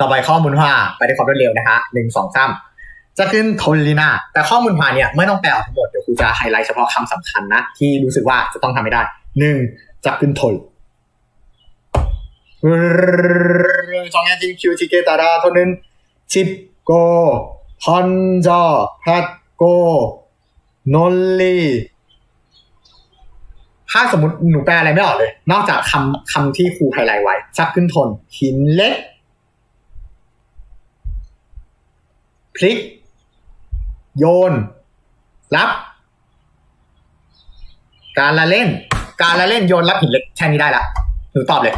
ต่อไปข้อมูลว่าไปได้ความรวดเร็วนะคะหนึ่งสองสามจะขึ้นโทลีนาแต่ข้อมูลพาเนี่ยไม่ต้องแปลออกทั้งหมดเดี๋ยวครูจะไฮไลท์เฉพาะคำสำคัญนะ ที่รู้สึกว่าจะต้องทำให้ได้หนึ่งจะขึ้นโทลจองยาจินคิวจิเกตาราโทนึนจิปโกฮอนจอฮัดโกนนลีถ้าสมมติหนูแปลอะไรไม่ออกเลย นอกจากคำคำที่ครูไฮไลท์ไว้จักขึ้นทนหินเล็ก พลิก โยน รับ การละเล่น การละเล่นโยนรับหินเล็กแค่นี้ได้ละหนูตอบเลย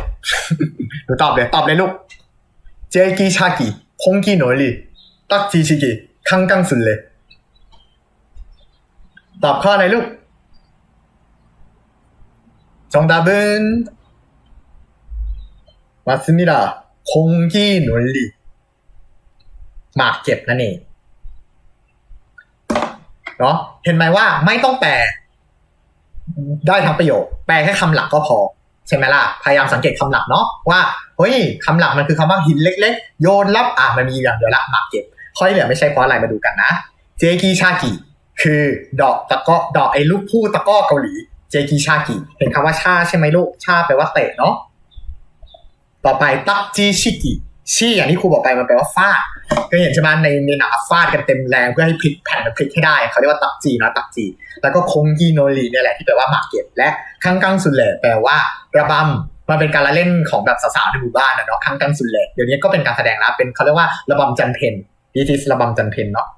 หนูตอบเลย ตอบเลยลูก เจกีชากิคงกีโนลีตักจีชิกิคังกังสุนเลย ตอบข้อไหนลูกจงดาบึนมาสมิดาคงกีโนลี่ หมากเก็บนั่นเองเนาะเห็นไหมว่าไม่ต้องแปลได้ทั้งประโยค แปลแค่คำหลักก็พอ ใช่ไหมล่ะ พยายามสังเกตคำหลักเนาะว่าเฮ้ยคำหลักมันคือคำว่าหินเล็ก ๆ โยนรับอะมันมีอย่างเดียวละหมากเก็บข้อที่เหลือไม่ใช่เพราะอะไรมาดูกันนะ เจกีชากิคือดอกตะก้อดอกไอ้ลูกผู้ตะก้อเกาหลี เจกีชากิเห็นคำว่าชาใช่ไหมลูกชาแปลว่าเตะเนาะต่อไปตักจีชิกิ ชีอย่างที่ครูบอกไปมันแปลว่าฟาดก็เห็นใช่ไหมในในหนังฟาดกันเต็มแรงเพื่อให้พลิกแผ่นมันพลิกให้ได้ เขาเรียกว่าตักจีนะตักจี แล้วก็คงยีโนรีเนี่ยแหละที่แปลว่าหมากเก็บและคังกังสุนเล่แปลว่าระบำมันเป็นการละเล่นของแบบสาวๆในหมู่บ้านนะเนาะคังกังสุนเล่เดี๋ยวนี้ก็เป็นการแสดงแล้วเป็นเขาเรียกว่าระบำจันเพนดิทิสระบำจันเพนเนาะ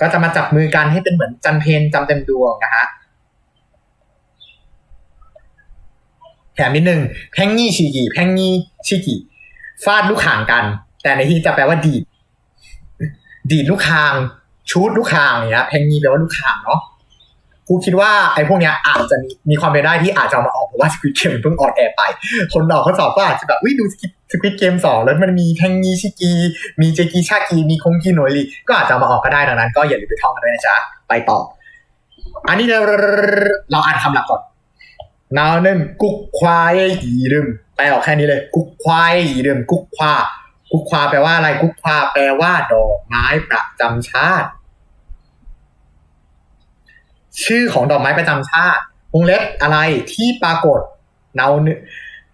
ก็จะมาจับมือกันให้เป็นเหมือนจันเพนจำเต็มดวงนะฮะ แถมนิดนึงแพ่งงี้ชีกีแพ่งงี้ชีกีฟาดลูกข่างกัน แต่ในที่จะแปลว่าดีด ดีดลูกคางชูดลูกคางเงี้ยแพ่งงี้แปลว่าลูกคางเนาะกูคิดว่าไอ้พวกเนี้ยอาจจะมีมีความเป็นได้ที่อาจจะเอามาออกเพราะว่าสควิตเกมเพิ่งออนแอร์ไป คนออกข้อสอบก็อาจจะแบบวิดูสควิตเกมสองแล้วมันมีแพ่งงี้ชิกี มีเจกีชากีมีคงกีโนรีก็อาจจะเอามาออกก็ได้ดังนั้น ก็อย่าลืมไปท่องกันด้วยนะจ๊ะไปต่อ อันนี้เราเราอ่านคำหลักก่อน นาเน่นกุ๊กควายอีดึมแปลออกแค่นี้เลย กุ๊กควายอีดึมกุ๊กควากุ๊กควาแปลว่าอะไรกุ๊กควาแปลว่า ดอกไม้ประจำชาติ ชื่อของดอกไม้ประจำชาติวงเล็บอะไรที่ปรากฏเนาเน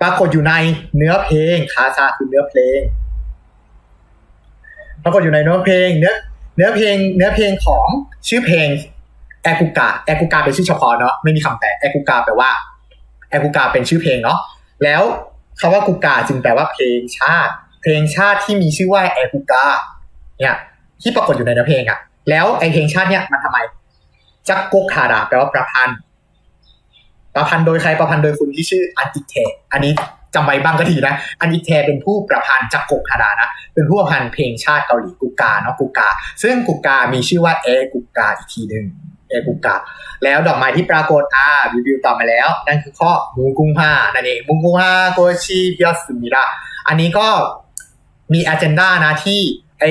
ปรากฏอยู่ในเนื้อเพลงคาซาคือเนื้อเพลง ปรากฏอยู่ในเนื้อเพลง เนื้อเนื้อเพลง เนื้อเพลงของชื่อเพลงแอกูกาแอกูกาเป็นชื่อเฉพาะเนาะไม่มีคำแปลแอกูกาแปลว่า แอกุกาเป็นชื่อเพลงเนาะแล้วคำว่ากุกาจึงแปลว่าเพลงชาติ เพลงชาติที่มีชื่อว่าแอกุกาเนี่ยที่ปรากฏอยู่ในเนื้อเพลงอะแล้วไอเพลงชาติเนี่ยมันทำไม จักกกคาดาแปลว่าประพันธ์ประพันธ์โดยใครประพันธ์โดยคุณที่ชื่ออันอิเทอันนี้จำไว้บ้างก็ดีนะ อันอิเทเป็นผู้ประพันธ์จักกกคาดานะ เป็นผู้ประพันธ์เพลงชาติเกาหลีกุกาเนาะกุกา ซึ่งกุกามีชื่อว่าเอกุกาอีกทีหนึ่ง เอกุกาแล้วดอกไม้ที่ปรากฏอ่ารีวิวต่อมาแล้ว นั่นคือข้อมูกุงฮานั่นเองมูกุงฮาโกชิเบียสุมิระอันนี้ก็มีอ g e n d a นะที่ไอ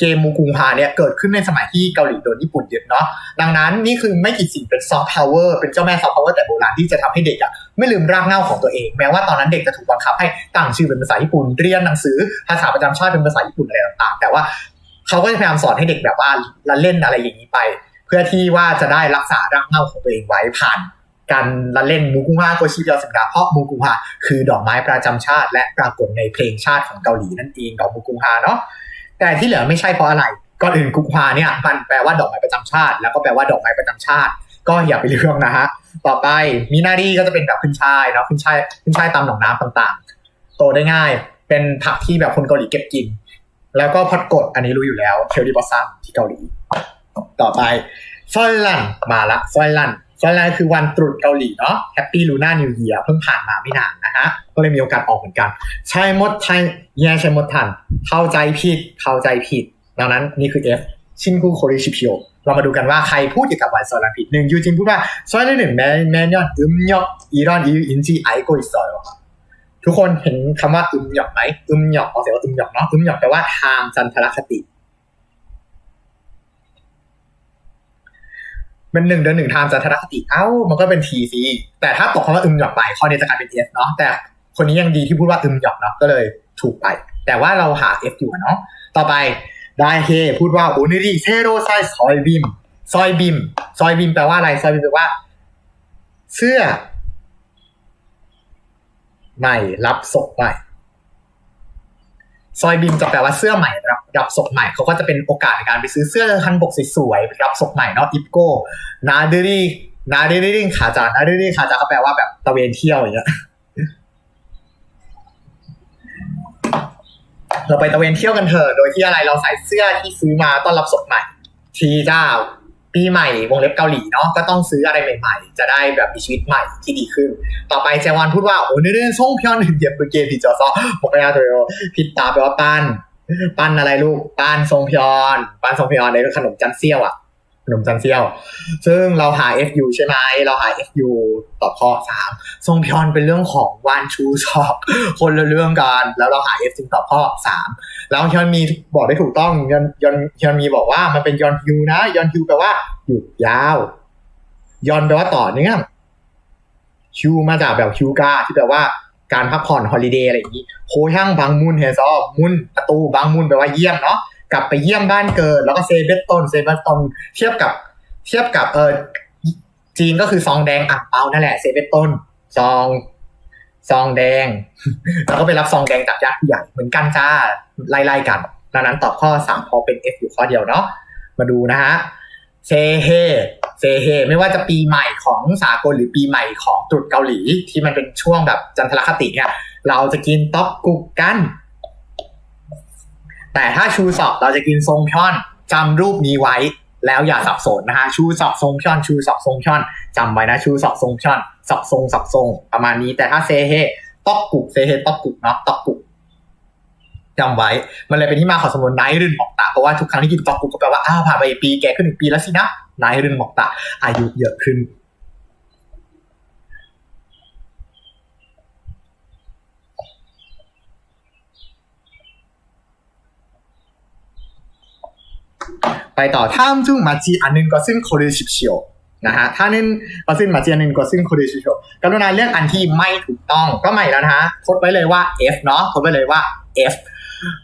เกมมูกุงฮาเนี่ยเกิดขึ้นในสมัยที่เกาหลีโดนญี่ปุ่นยึดเนาะดังนั้นนี่คือไม่กี่สิ่งเป็นซอฟต์พาวเวอร์เป็นเจ้าแม่ซอฟต์พาวเวอร์แต่โบราณที่จะทำให้เด็กอะไม่ลืมรากเหง้าของตัวเอง แม้ว่าตอนนั้นเด็กจะถูกบังคับให้ตั้งชื่อเป็นภาษาญี่ปุ่นเรียนหนังสือภาษาประจำชาติเป็นภาษาญี่ปุ่นอะไรต่างๆ แต่ว่าเขาก็จะพยายามสอนให้เด็กแบบว่าละเล่นอะไรอย่างนี้ไป เพื่อที่ว่าจะได้รักษารากเหง้าของตัวเองไว้ผ่านการละเล่นมูกุฮาโกชิบียวสิงดาเพราะมูกุฮาคือดอกไม้ประจำชาติ และปรากฏในเพลงชาติของเกาหลีนั่นเองดอกมูกุฮาเนาะแต่ที่เหลือไม่ใช่เพราะอะไรก่อนอื่นกุฮาเนี่ยมันแปลว่าดอกไม้ประจำชาติ แล้วก็แปลว่าดอกไม้ประจำชาติ ก็อย่าไปเลือกนะฮะต่อไปมินารีก็จะเป็นแบบขึ้นช่ายเนาะขึ้นช่ายขึ้นช่ายตามหนองน้ำต่างๆ โตได้ง่าย เป็นผักที่แบบคนเกาหลีเก็บกิน แล้วก็พอดกดอันนี้รู้อยู่แล้วเคลลี่บอสซัมที่เกาหลี ต่อไปฟอยลันมาละฟอยลันฟอยลันคือวันตรุษเกาหลีเนาะแฮปปี้ลูน่านิวเยียเพิ่งผ่านมาไม่นานนะฮะก็เลยมีโอกาสออกเหมือนกันใช่มดไทันแย่ใช่มดทัน เข้าใจผิดเข้าใจผิดดังนั้นนี่คือ F ชินคูโคริชิพิโอเรามาดูกันว่าใครพูดเกี่ยวกับวันฟอยลันผิดหนึ่งยูจินพูดว่าฟอยลันหนึ่งแมนแมนยอนอึมยอกอีรอนอีอินจีไอโกอิซอยทุกคนเห็นคำว่าอึมหยอกไหมอึมหยอกออกเสียงว่าอึมหยอกเนาะอึมหยอกแปลว่าทางจันทรคติ เป็นหนึ่งเดือนหนึ่งทางจันทรคติเอ้ามันก็เป็นทีซีแต่ถ้าตกคำว่าอึมหยอกไปข้อนี้จะกลายเป็นเอฟเนาะแต่คนนี้ยังดีที่พูดว่าอึมหยอกเนาะก็เลยถูกไป แต่ว่าเราหา F อฟอยู่เนาะต่อไปได้เฮพูดว่าโอนิริเซโรไซซอยบิมซอยบิมซอยบิมแปลว่าอะไรซอยบิมแปลว่า เสื้อใหม่รับศพใหม่ ซอยบิมจะแปลว่าเสื้อใหม่รับรับศพใหม่เขาก็จะเป็นโอกาสในการไปซื้อเสื้อฮันบกสวยๆไปรับศพใหม่เนาะอิปโก้นาเดรี่นาเดรี่ขาจานาเดรี่ขาจาก็แปลว่าแบบตะเวนเที่ยวอย่างเงี้ยเราไปตะเวนเที่ยวกันเถอะโดยที่อะไรเราใส่เสื้อที่ซื้อมาต้อนรับศพใหม่ทีเจ้า ปีใหม่วงเล็บเกาหลีเนาะก็ต้องซื้ออะไรใหม่ๆ จะได้แบบมีชีวิตใหม่ที่ดีขึ้น ต่อไปแจวันพูดว่าโอ้เรื่องส่งพียนเดียบเกมที่จอซอบอกแล้วเถอผิดตาแปลว่าปั้นปั้นอะไรลูกปั้นทรงพยอนปั้นทรงพยอนในขนมจันเซี่ยวอะขนมจันเซี่ยว ซึ่งเราหา FU ใช่ไหม เราหา FU ตอบข้อสามทรงพยอนเป็นเรื่องของวานชูชอบคนละเรื่องกัน แล้วเราหา F จึงตอบข้อสาม แล้วยอนมีบอกได้ถูกต้องยอนยอนยอนมีบอกว่ามันเป็นยอนฮิวนะยอนฮิวแปลว่าหยุดยาว ยอนแปลว่าต่อเนื่องฮิวมาจากแบบฮิวกาที่แปลว่าการพักผ่อนฮอลิเดย์อะไรอย่างนี้โคช่างบางมุนเฮซอมุนประตูบางมุนแปลว่าเยี่ยมเนาะกลับไปเยี่ยมบ้านเกิด แล้วก็เซเบตตนเซเบตตนเทียบกับ เทียบกับเออจีนก็คือซองแดงอ่างเปานั่นแหละเซเบตต้นซอง ซองแดง แล้วก็ไปรับซองแดงจากญาติผู้ใหญ่เหมือนกันจ้าไล่ๆกันดังนั้นตอบข้อสามพอเป็น F อยู่ข้อเดียวเนาะมาดูนะฮะเซเฮเซเฮไม่ว่าจะปีใหม่ของสากลหรือปีใหม่ของตรุษเกาหลี ที่มันเป็นช่วงแบบจันทรคติเนี่ยเราจะกินต๊อกกุกกัน แต่ถ้าชูสอบเราจะกินทรงช่อนจำรูปนี้ไว้ แล้วอย่าสับสนนะฮะชูสับทรงช่อนชูสับทรงช่อนจำไว้นะชูสับทรงช่อนสับทรงสับทรงประมาณนี้แต่ถ้าเซเฮต๊อกกุกเซเฮต๊อกกุกเนาะต๊อกกุกจำไว้ มันเลยเป็นที่มาของสมุนไนรื่นหมอกตา เพราะว่าทุกครั้งที่กินต๊อกกุกก็แปลว่าอ้าวผ่านไปปีแก่ขึ้นอีกปีแล้วสินะไนรื่นหมอกตาอายุเยอะขึ้น ไปต่อท่ามจุ่งมาจีอันนึงก็ซึ่งโคเรชิเชียวนะฮะถ้านึงก็ซึ่งมาจีอันนึงก็ซึ่งโคเรชิเชียวกรุณาเลือกอันที่ไม่ถูกต้องก็ใหม่แล้วนะฮะทดไว้เลยว่า F เนาะทดไว้เลยว่า F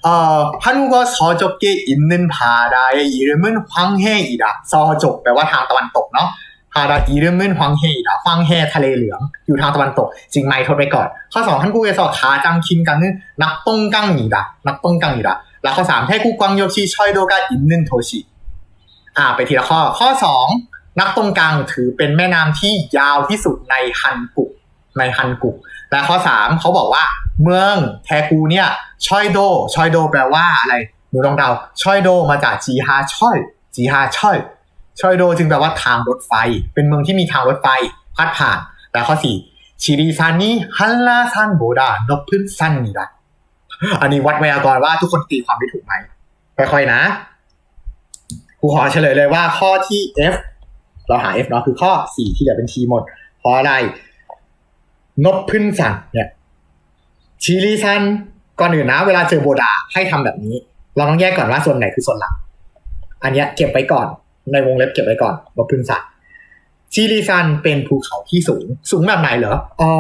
เอ่อฮันก็ซอจกเกอินนึนพาดาอิรมึนฮวังเฮอีดาซอจกแปลว่าทางตะวันตกเนาะพาดาอิรมึนฮวังเฮอีดาฮวังเฮทะเลเหลือง อยู่ทางตะวันตก จริงไหมทดไปก่อน ข้อสองท่านกูเอสอขาจังคินกังนึนักต้งกังอีดานักต้งกังอีดาแล้วข้อสามให้กูกวางโยชิชอยโดกาอินนึนโทชิ อ่าไปทีละข้อข้อสองนักตรงกลางถือเป็นแม่น้ำที่ยาวที่สุดในฮันกุกในฮันกุก และข้อสามเขาบอกว่า เมืองแทกูเนี่ยชอยโดชอยโดแปลว่าอะไรหนูลองเดาชอยโดมาจากจีฮาชอยจีฮาชอยชอยโดจึงแปลว่าทางรถไฟ เป็นเมืองที่มีทางรถไฟพัดผ่าน และข้อสี่ชิริซานิฮันลาซันโบดานบพื้นสั้นนี่ละอันนี้วัดไวยากรณ์ว่าทุกคนตีความได้ถูกไหมค่อยๆนะ กูขอเฉลยเลยว่าข้อที่ F เราหา F เนาะคือข้อ4ที่เหลือเป็น T หมด เพราะอะไร นบพึ่นสันเนี่ยชิลีซันก่อนอื่นนะ เวลาเจอโบดาให้ทำแบบนี้ เราต้องแยกก่อนว่าส่วนไหนคือส่วนหลัก อันเนี้ยเก็บไว้ก่อน ในวงเล็บเก็บไว้ก่อนนบพึ่นสันชิลีซันเป็นภูเขาที่สูง สูงแบบไหนเหรอ อ๋อ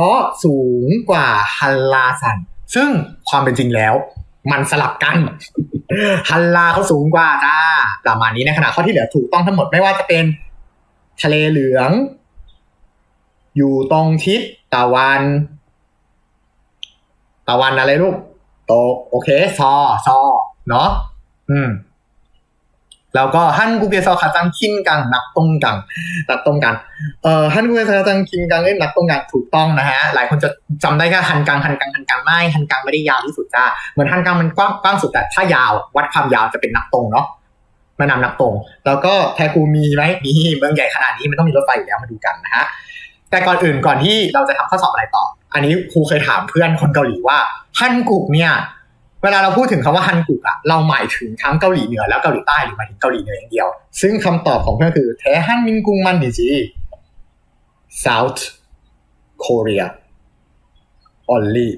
สูงกว่าฮัลลาซัน ซึ่งความเป็นจริงแล้ว มันสลับกัน ฮัลลาเขาสูงกว่าจ้าประมาณนี้ในขณะข้อที่เหลือถูกต้องทั้งหมดไม่ว่าจะเป็น ทะเลเหลือง อยู่ตรงทิศตะวัน ตะวันอะไรลูกตกโอเค ซอ ซอ เนาะอืม แล้วก็ฮันกูเกซอคาจังคินกังนักตรงกังนักตรงกังเอ่อฮันกูเกซอคาจังคินกังเล่นนักตรงกังถูกต้องนะฮะหลายคนจะจำได้แค่ฮันกังฮันกังฮันกังไม่ฮันกังไม่ได้ยาวที่สุดจ้าเหมือนฮันกังมันกว้างกว้างสุดแต่ถ้ายาววัดความยาวจะเป็นนักตรงเนาะแม่น้ำนักตรง แล้วก็แทกูมีไหมมีเมืองใหญ่ขนาดนี้มันต้องมีรถไฟอยู่แล้วมาดูกันนะฮะแต่ก่อนอื่นก่อนที่เราจะทำข้อสอบอะไรต่อ อันนี้ครูเคยถามเพื่อนคนเกาหลีว่าฮันกุกเนี่ย เวลาเราพูดถึงคำว่าฮันกุกอะเราหมายถึงทั้งเกาหลีเหนือแล้วเกาหลีใต้หรือหมายถึงเกาหลีเหนืออย่างเดียว ซึ่งคำตอบของเพื่อนคือแท้ฮันมินกุงมันดีจี South Korea only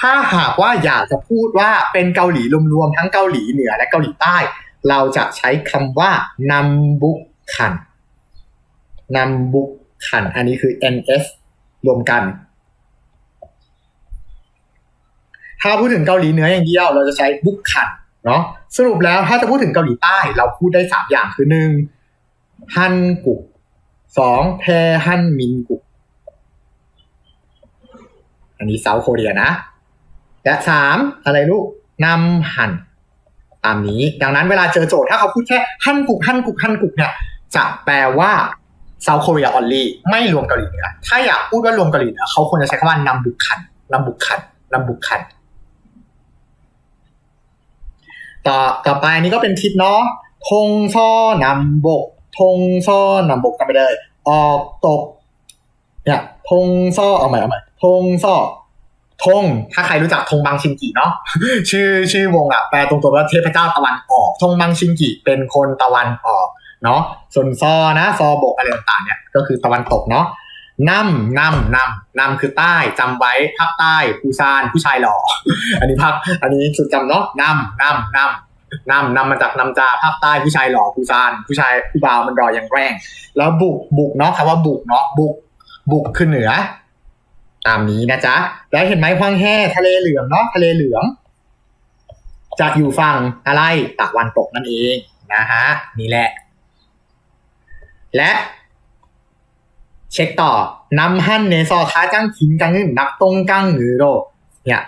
ถ้าหากว่าอยากจะพูดว่าเป็นเกาหลีรวมๆทั้งเกาหลีเหนือและเกาหลีใต้ เราจะใช้คำว่านัมบุกคันนัมบุกคัน อันนี้คือ ns รวมกัน ถ้าพูดถึงเกาหลีเหนืออย่างเดียว เราจะใช้บุกคันเนาะสรุปแล้วถ้าจะพูดถึงเกาหลีใต้ เราพูดได้สามอย่างคือหนึ่งฮันกุกสองแพฮันมินกุก อันนี้เซาท์โคเรียนะ และสามอะไรลูกนำหันตามนี้ ดังนั้นเวลาเจอโจทย์ถ้าเขาพูดแค่ฮันกุกฮันกุกฮันกุกเนี่ยจะแปลว่าเซาท์โคเรียออลลี่ไม่รวมเกาหลีเหนือถ้าอยากพูดว่ารวมเกาหลีเหนือเขาควรจะใช้คำว่านำบุกคันนำบุกคันนำบุกคัน ต่อต่อไปอันนี้ก็เป็นทิศเนาะทงซ่อนำบกทงซ่อนำบกกันไปเลย ออกตกเนี่ยทงซ่อเอาใหม่เอาใหม่ทงซ่อทงถ้าใครรู้จักธงบังชินกิเนาะชื่อชื่อวงอะแปลตรงตัวว่าเทพเจ้าตะวันออกธงบังชินกิเป็นคนตะวันออกเนาะส่วนซอนะซอบกอะไรต่างๆเนี่ยก็คือตะวันตกเนาะ นำนำนำนำคือใต้จำไว้ภาคใต้ผู้ชานผู้ชายหล่ออันนี้ภาคอันนี้สุดจำเนาะนำนำนำนำนำมาจากนำจาภาคใต้ผู้ชายหล่อผู้ชานผู้ชายผู้บ่าวมันรออย่างแรง แล้วบุกบุกเนาะคำว่าบุกเนาะบุก บุกคือเหนือ ตามนี้นะจ๊ะ แล้วเห็นไหมฮวางแห่ทะเลเหลืองเนาะทะเลเหลืองจะอยู่ฝั่งอะไรตะวันตกนั่นเองนะฮะนี่แหละ และ เช็คต่อนำฮั่นเนซอค้าจ้างทิ้งกังนึนับตรงกังหรือโรเนี่ย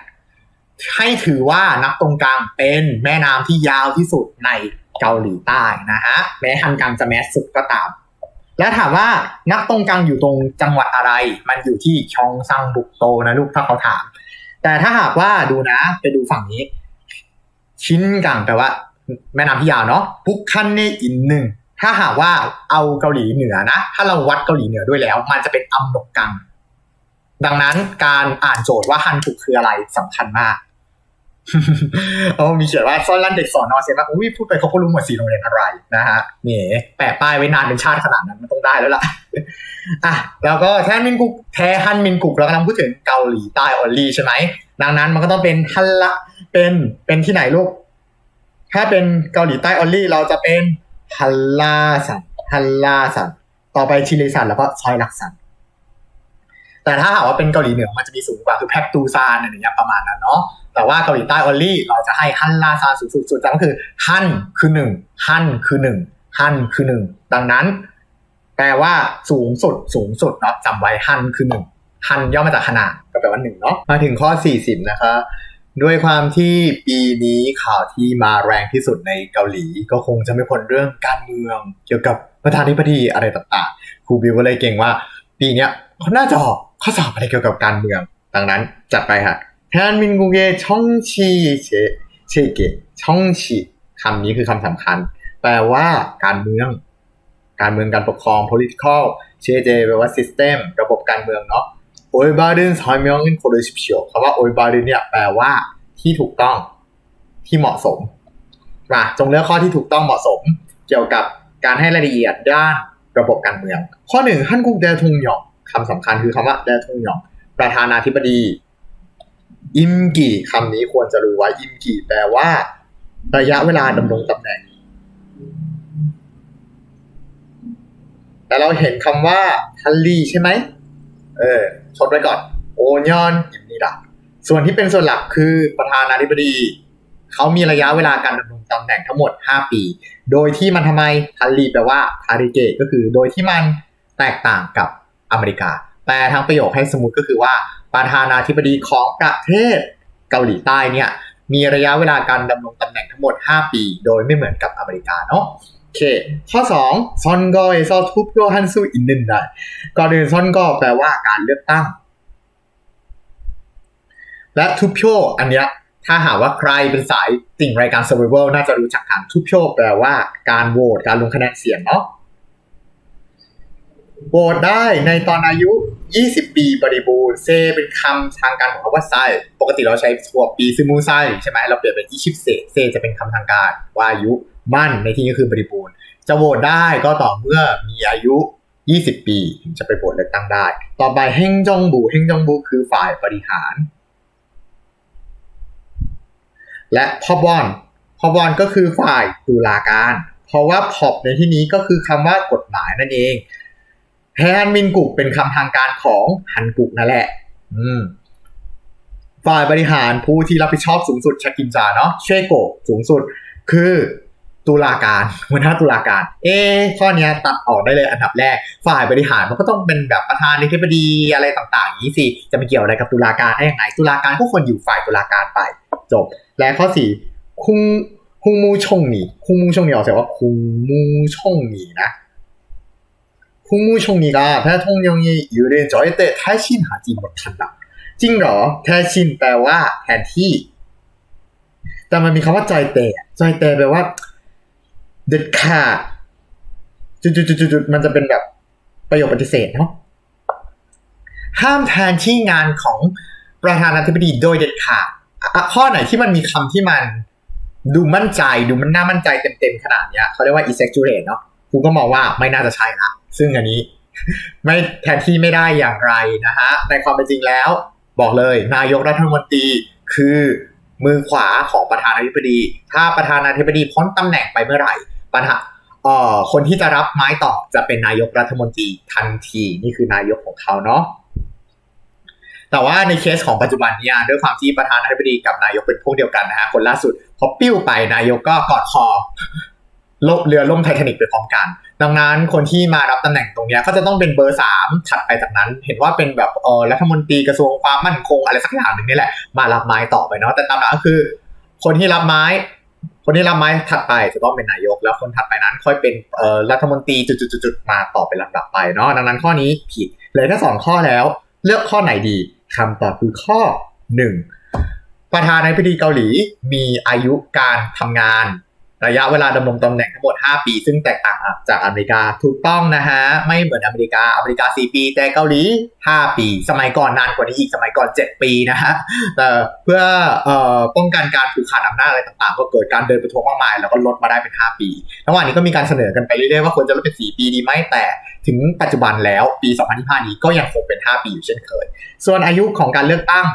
ให้ถือว่านับตรงกลางเป็นแม่น้ำที่ยาวที่สุดในเกาหลีใต้นะฮะแม้ฮันกังจะแมสสุดก็ตาม แล้วถามว่านักตรงกลางอยู่ตรงจังหวัดอะไร มันอยู่ที่ชองซังบุกโตนะลูกถ้าเขาถาม แต่ถ้าหากว่าดูนะ ไปดูฝั่งนี้ ชิ้นกังแปลว่า แม่น้ำที่ยาวเนาะบุกคันเนอินหนึ่ง ถ้าหากว่าเอาเกาหลีเหนือนะ ถ้าเราวัดเกาหลีเหนือด้วยแล้ว มันจะเป็นอัมบกกัง ดังนั้นการอ่านโจทย์ว่าฮันถูกคืออะไรสำคัญมากโอ้มีเขียนว่าซ่อนลั่นเด็กสอนนอเซนว่าอุ้ยพูดไปเขาก็รู้หมดสี่โรงเรียนอะไรนะฮะนี่แปะป้ายไว้นานเป็นชาติขนาดนั้นมันต้องได้แล้วล่ะอะแล้วก็แทนมินกุกแทฮันมินกุกเรากำลังพูดถึงเกาหลีใต้ออลลี่ใช่ไหมดังนั้นมันก็ต้องเป็นฮันละเป็นเป็นที่ไหนลูก ถ้าเป็นเกาหลีใต้ออลลี่เราจะเป็น ฮัลลาสันฮัลลาสันต่อไปชิลิสันแล้วก็ซอยลักสันแต่ถ้าหากว่าเป็นเกาหลีเหนือมันจะมีสูงกว่าคือแพคตูซานอะไรอย่างเงี้ยประมาณนั้นเนาะแต่ว่าเกาหลีใต้ออลลี่เราจะให้ฮันลาซานสูงสุดสุดก็คือฮันคือหนึ่งฮันคือหนึ่งฮันคือหนึ่งดังนั้น แปลว่าสูงสุดสูงสุดเนาะจำไว้ฮันคือหนึ่งฮันย่อมาจากขนาดก็แปลว่าหนึ่งเนาะมาถึงข้อ40นะคะ ด้วยความที่ปีนี้ข่าวที่มาแรงที่สุดในเกาหลี ก็คงจะไม่พ้นเรื่องการเมือง เกี่ยวกับประธานาธิบดีอะไรต่างๆครูบิวก็เลยเก่งว่า ปีนี้เขาน้าจออข้อสอบอะไรเกี่ยวกับการเมือง ดังนั้นจัดไปค่ะแทนมินกุเกช่องชีเชเชเกช่องชีคำนี้คือคำสำคัญ แปลว่าการเมือง การเมืองการปกครอง political เชเจแปลว่า system ระบบการเมืองเนาะ 올바른 설명은 고르십시오คำว่า 올바른 เนี่ยแปลว่าที่ถูกต้องที่เหมาะสมมาจงเลือกข้อที่ถูกต้องเหมาะสม เกี่ยวกับการให้รายละเอียดด้านระบบการเมือง ข้อหนึ่งฮั่นกุกเดทุงหยองคำสำคัญคือคำว่าเดทุงหยองประธานาธิบดี อิมกีคำนี้ควรจะรู้ไว้อิมกีแปลว่า ระยะเวลาดำรงตำแหน่ง แต่เราเห็นคำว่าทันลีใช่ไหม เออทดไว้ก่อน โอนยอนอิมนี่ละส่วนที่เป็นส่วนหลักคือประธานาธิบดีเขามีระยะเวลาการดำรงตำแหน่งทั้งหมด 5 ปี โดยที่มันทำไมทันลีแปลว่าทาริเกก็คือโดยที่มันแตกต่างกับอเมริกา แปลทั้งประโยคให้สมมติก็คือว่า ประธานาธิบดีของประเทศเกาหลีใต้เนี่ยมีระยะเวลาการดำรงตำแหน่งทั้งหมด 5 ปี โดยไม่เหมือนกับอเมริกาเนาะโอ เค ข้อ 2 ซอนกอเอซอทุบโยฮันซูอินนินได้ก่อนอื่นซอนกอแปลว่าการเลือกตั้ง และทุบโยอันเนี้ยถ้าหากว่าใครเป็นสายติ่งรายการ Survival น่าจะรู้จักกันทุบโยแปลว่าการโหวตการลงคะแนนเสียงเนาะโหวตได้ในตอนอายุ 20 ปีบริบูรณ์เซเป็นคำทางการของคำว่าไซปกติเราใช้ถั่วปีซึมูไซใช่ไหมเราเปลี่ยนเป็นอีชิปเซเซจะเป็นคำทางการว่าอายุ มั่นในที่นี้คือบริบูรณ์ จะโหวตได้ก็ต่อเมื่อมีอายุ 20 ปีถึงจะไปโหวตเลือกตั้งได้ ต่อไปเฮงจงบูเฮงจงบูคือฝ่ายบริหาร และพอบอนพอบอนก็คือฝ่ายตุลาการ เพราะว่าพอบในที่นี้ก็คือคำว่ากฎหมายนั่นเองแฮนมินกุกเป็นคำทางการของฮันกุกนั่นแหละ อืมฝ่ายบริหารผู้ที่รับผิดชอบสูงสุดชากินจาเนาะเชโกสูงสุด คือ ตุลาการหัวหน้าตุลาการ เอะข้อนี้ตัดออกได้เลยอันดับแรก ฝ่ายบริหารมันก็ต้องเป็นแบบประธานในธิบดีอะไรต่างๆอย่างนี้สิจะไม่เกี่ยวอะไรกับตุลาการได้ยังไงตุลาการก็ควรอยู่ฝ่ายตุลาการไป จบ และข้อสี่คุงคุงมูชงหนีคุงมูชงหนีออกเสียงว่าคุงมูชงหนีนะคุงมูชงหนีก็ถ้าทงยองยีอยู่เรียนจอยเตะแท้ชินหาจีหมดทันดังจริงเหรอแท้ชินแปลว่าแทนที่ แต่มันมีคำว่าจอยเตะจอยเตะแปลว่า เด็ดขาดจุดๆๆๆมันจะเป็นแบบประโยคปฏิเสธเนาะห้ามแทนที่งานของประธานาธิบดีโดยเด็ดขาดข้อไหนที่มันมีคำที่มัน ดูมั่นใจดูมันน่ามั่นใจเต็มๆขนาดเนี้ยเขาเรียกว่า exaggerate เนาะครูก็มองว่าไม่น่าจะใช่ละซึ่งอันนี้ ไม่แทนที่ไม่ได้อย่างไรนะฮะในความเป็นจริงแล้ว บอกเลย นายกรัฐมนตรีคือมือขวาของประธานาธิบดี ถ้าประธานาธิบดีพ้นตำแหน่งไปเมื่อไหร่ ปัญหาเอ่อคนที่จะรับไม้ต่อจะเป็นนายกรัฐมนตรีทันทีนี่คือนายกของเขาเนาะแต่ว่าในเคสของปัจจุบันเนี่ยด้วยความที่ประธานาธิบดีกับนายกเป็นพวกเดียวกันนะฮะคนล่าสุดพอปิ้วไปนายกก็กอดคอลบเรือล่มไททานิกไปพร้อมกัน ดังนั้นคนที่มารับตำแหน่งตรงเนี้ยก็จะต้องเป็นเบอร์สามถัดไปจากนั้น เห็นว่าเป็นแบบเออรัฐมนตรีกระทรวงความมั่นคงอะไรสักอย่างหนึ่งนี่แหละมารับไม้ต่อไปเนาะแต่ตามหลักก็คือ คนที่รับไม้ คนที่รับไม้ถัดไปจะต้องเป็นนายก แล้วคนถัดไปนั้นค่อยเป็นรัฐมนตรีจุดๆมาต่อเป็นลำดับไปเนาะดังนั้นข้อนี้ผิดเลยถ้าสองข้อแล้ว เลือกข้อไหนดีคำตอบคือข้อหนึ่งประธานาธิบดีเกาหลีมีอายุการทำงาน ระยะเวลาดำรงตำแหน่งทั้งหมด 5 ปี ซึ่งแตกต่างจากอเมริกาถูกต้องนะฮะ ไม่เหมือนอเมริกา อเมริกา 4 ปี แต่เกาหลี 5 ปี สมัยก่อนนานกว่านี้อีก สมัยก่อน 7 ปีนะฮะแต่เพื่อเออป้องกันการผูกขาดอำนาจอะไรต่างๆ ก็เกิดการเดินประท้วงมากมาย แล้วก็ลดมาได้เป็น 5 ปีระหว่างนี้ก็มีการเสนอกันไปเรื่อยๆว่าควรจะลดเป็น 4 ปีดีไหมแต่ถึงปัจจุบันแล้วปี 2025 นี้ก็ยังคงเป็น 5 ปีอยู่เช่นเคย ส่วนอายุของการเลือกตั้ง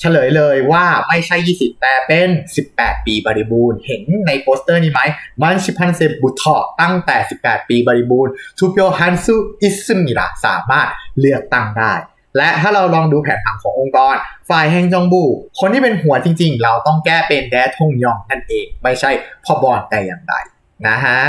เฉลยเลยว่าไม่ใช่ 20 แต่เป็น 18 ปีบริบูรณ์ เห็นในโปสเตอร์นี้ไหมมันชิพันเซบุทอตั้งแต่ 18 ปีบริบูรณ์ทูเปียวฮันซูอิซึมิระสามารถเลือกตั้งได้ และถ้าเราลองดูแผนผังขององค์กร ฝ่ายแฮงจองบู คนที่เป็นหัวจริงๆ เราต้องแก้เป็นแดทงยองนั่นเอง ไม่ใช่พอบอลแต่อย่างใดนะฮะ